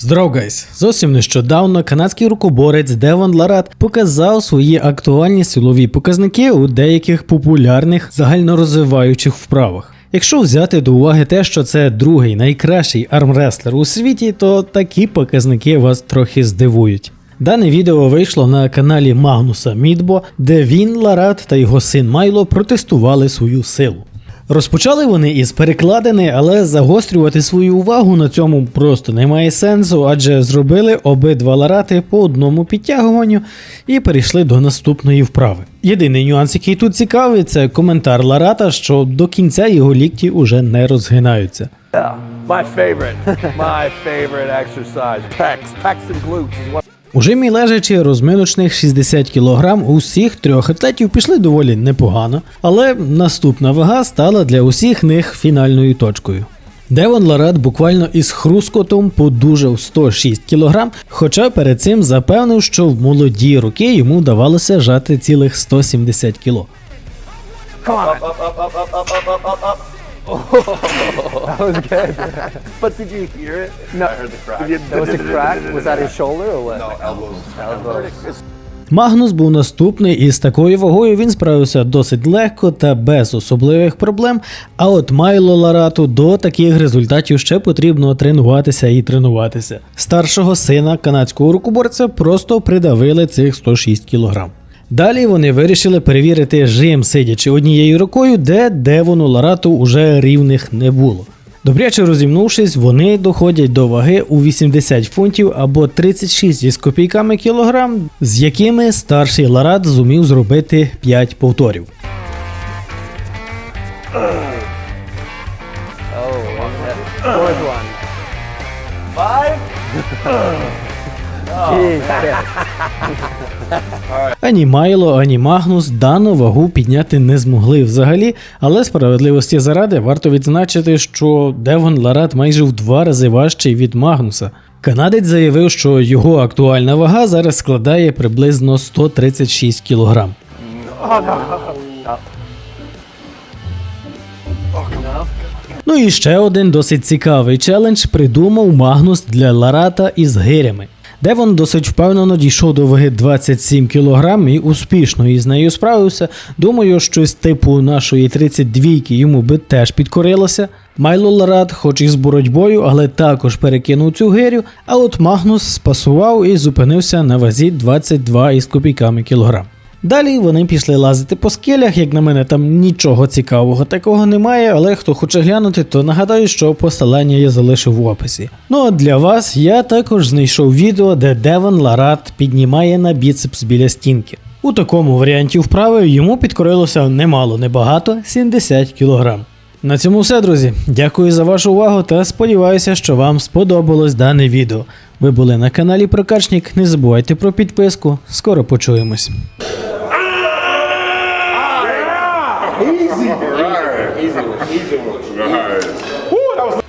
Здоров, гайс! Зовсім нещодавно канадський рукоборець Девон Ларат показав свої актуальні силові показники у деяких популярних загальнорозвиваючих вправах. Якщо взяти до уваги те, що це другий найкращий армреслер у світі, то такі показники вас трохи здивують. Дане відео вийшло на каналі Магнуса Мідбо, де він, Ларат та його син Майло протестували свою силу. Розпочали вони із перекладини, але загострювати свою увагу на цьому просто немає сенсу, адже зробили обидва ларати по одному підтягуванню і перейшли до наступної вправи. Єдиний нюанс, який тут цікавий, це коментар Ларата, що до кінця його лікті уже не розгинаються. My favorite, my favorite exercise. Pecs, pecs and glutes. У жимі лежачи розминочних 60 кг у всіх трьох атлетів пішли доволі непогано, але наступна вага стала для усіх них фінальною точкою. Девон Ларат буквально із хрускотом подужав 106 кг, хоча перед цим запевнив, що в молоді роки йому вдавалося жати цілих 170 кг. Oh, that was good. but did you hear it? No. I heard the crack. Did you, There was a crack. Was that his shoulder or what? No, elbows. Elbows. Магнус був наступний, і з такою вагою він справився досить легко та без особливих проблем. А от Майло Ларату до таких результатів ще потрібно тренуватися і тренуватися. Старшого сина канадського рукоборця просто придавили цих 106 кілограм. Далі вони вирішили перевірити жим, сидячи однією рукою, де Девону Ларату уже рівних не було. Добряче розімнувшись, вони доходять до ваги у 80 фунтів або 36 із копійками кілограм, з якими старший Ларат зумів зробити 5 повторів. Jeez, Ані Майло, ані Магнус дану вагу підняти не змогли взагалі, але справедливості заради варто відзначити, що Девон Ларат майже в два рази важчий від Магнуса. Канадець заявив, що його актуальна вага зараз складає приблизно 136 кг. Ну і ще один досить цікавий челендж придумав Магнус для Ларата із гирями. Девон досить впевнено дійшов до ваги 27 кг і успішно із нею справився. Думаю, щось типу нашої 32-ки йому би теж підкорилося. Майло Ларат, хоч і з боротьбою, але також перекинув цю гирю, а от Магнус спасував і зупинився на вазі 22 із копійками кілограм. Далі вони пішли лазити по скелях, як на мене, там нічого цікавого такого немає, але хто хоче глянути, то нагадаю, що посилання я залишив в описі. Ну а для вас я також знайшов відео, де Девон Ларат піднімає на біцепс біля стінки. У такому варіанті вправи йому підкорилося немало, небагато 70 кг. На цьому все, друзі. Дякую за вашу увагу та сподіваюся, що вам сподобалось дане відео. Ви були на каналі Прокачник. Не забувайте про підписку. Скоро почуємось. Easy. All right. Easy, one. Easy one. All right. Woo, that was.